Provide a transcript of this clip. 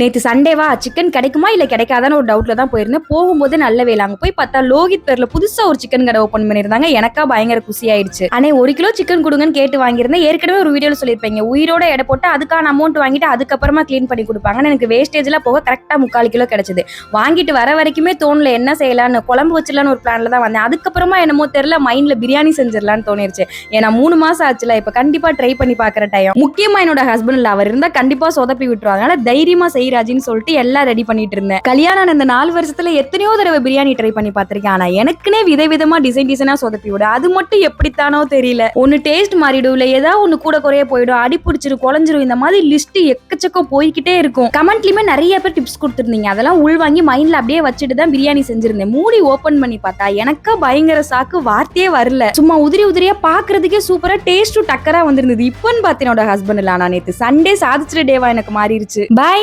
நேற்று சண்டேவா சிக்கன் கிடைக்குமா இல்லை கிடைக்காதான்னு ஒரு டவுட்ல தான் போயிருந்தேன். போகும்போது நல்ல வேலை அங்கே போய் பார்த்தா லோகித் பேர்ல புதுசா ஒரு சிக்கன் கடை ஓப்பன் பண்ணியிருந்தாங்க. எனக்கா பயங்கர குசி ஆயிடுச்சு ஆனா ஒரு கிலோ சிக்கன் கொடுங்கன்னு கேட்டு வாங்கியிருந்தேன். ஏற்கனவே ஒரு வீடியோவில் சொல்லியிருப்பீங்க உயிரோட எடை போட்டு அதுக்கான அமௌண்ட் வாங்கிட்டு அதுக்கப்புறமா க்ளீன் பண்ணி கொடுப்பாங்கன்னு எனக்கு வேஸ்டேஜ்ல போக கரெக்டாக முக்கால் கிலோ கிடைச்சது. வாங்கிட்டு வர வரைக்குமே தோணல என்ன செய்யலாம்னு. குழம்பு வச்சிடலான்னு ஒரு பிளான்ல தான் வந்தேன். அதுக்கப்புறமா என்னமோ தெரியல மைண்ட்ல பிரியாணி செஞ்சிடலான்னு தோணிருச்சு. ஏன்னா மூணு மாசம் ஆச்சுல. இப்போ கண்டிப்பா ட்ரை பண்ணி பார்க்குற டைம் முக்கியமாக என்னோட ஹஸ்பண்ட் அவர் இருந்தால் கண்டிப்பாக சொதப்பி விட்டுருவாங்க அதனால தைரியமா செய்யறாஜின்னு சொல்லிட்டு எல்லாம் ரெடி பண்ணிட்டு இருந்தேன். கல்யாணம் ஆன நாலு வருஷத்துல எத்தனையோ தடவை பிரியாணி ட்ரை பண்ணி பார்த்திருக்கேன். ஆனா எனக்குனே விதவிதமா டிசைன் டிசைனா சொதப்பி விடும். அது மட்டும் எப்படித்தானோ தெரியல. ஒன்னு டேஸ்ட் மாறிடும். இல்ல ஏதாவது ஒண்ணு கூட குறைய போயிடும். அடி பிடிச்சிரும் குழஞ்சிரும். இந்த மாதிரி லிஸ்ட் எக்கச்சக்கம் போய்கிட்டே இருக்கும். கமெண்ட்லயுமே நிறைய பேர் டிப்ஸ் கொடுத்துருந்தீங்க. அதெல்லாம் உள்வாங்கி மைண்ட்ல அப்படியே வச்சுட்டு தான் பிரியாணி செஞ்சிருந்தேன். மூடி ஓபன் பண்ணி பார்த்தா எனக்கு பயங்கர சாக்கு வார்த்தையே வரல. சும்மா உதிரி உதிரியா பாக்குறதுக்கே சூப்பரா டேஸ்ட்டும் டக்கரா வந்திருந்தது. இப்பன்னு பார்த்தேன் என்னோட ஹஸ்பண்ட் இல்ல நேற்று நேத்து சண்டே சாதிச்சிட்ட டேவா எனக்கு மாறிடுச்சு பை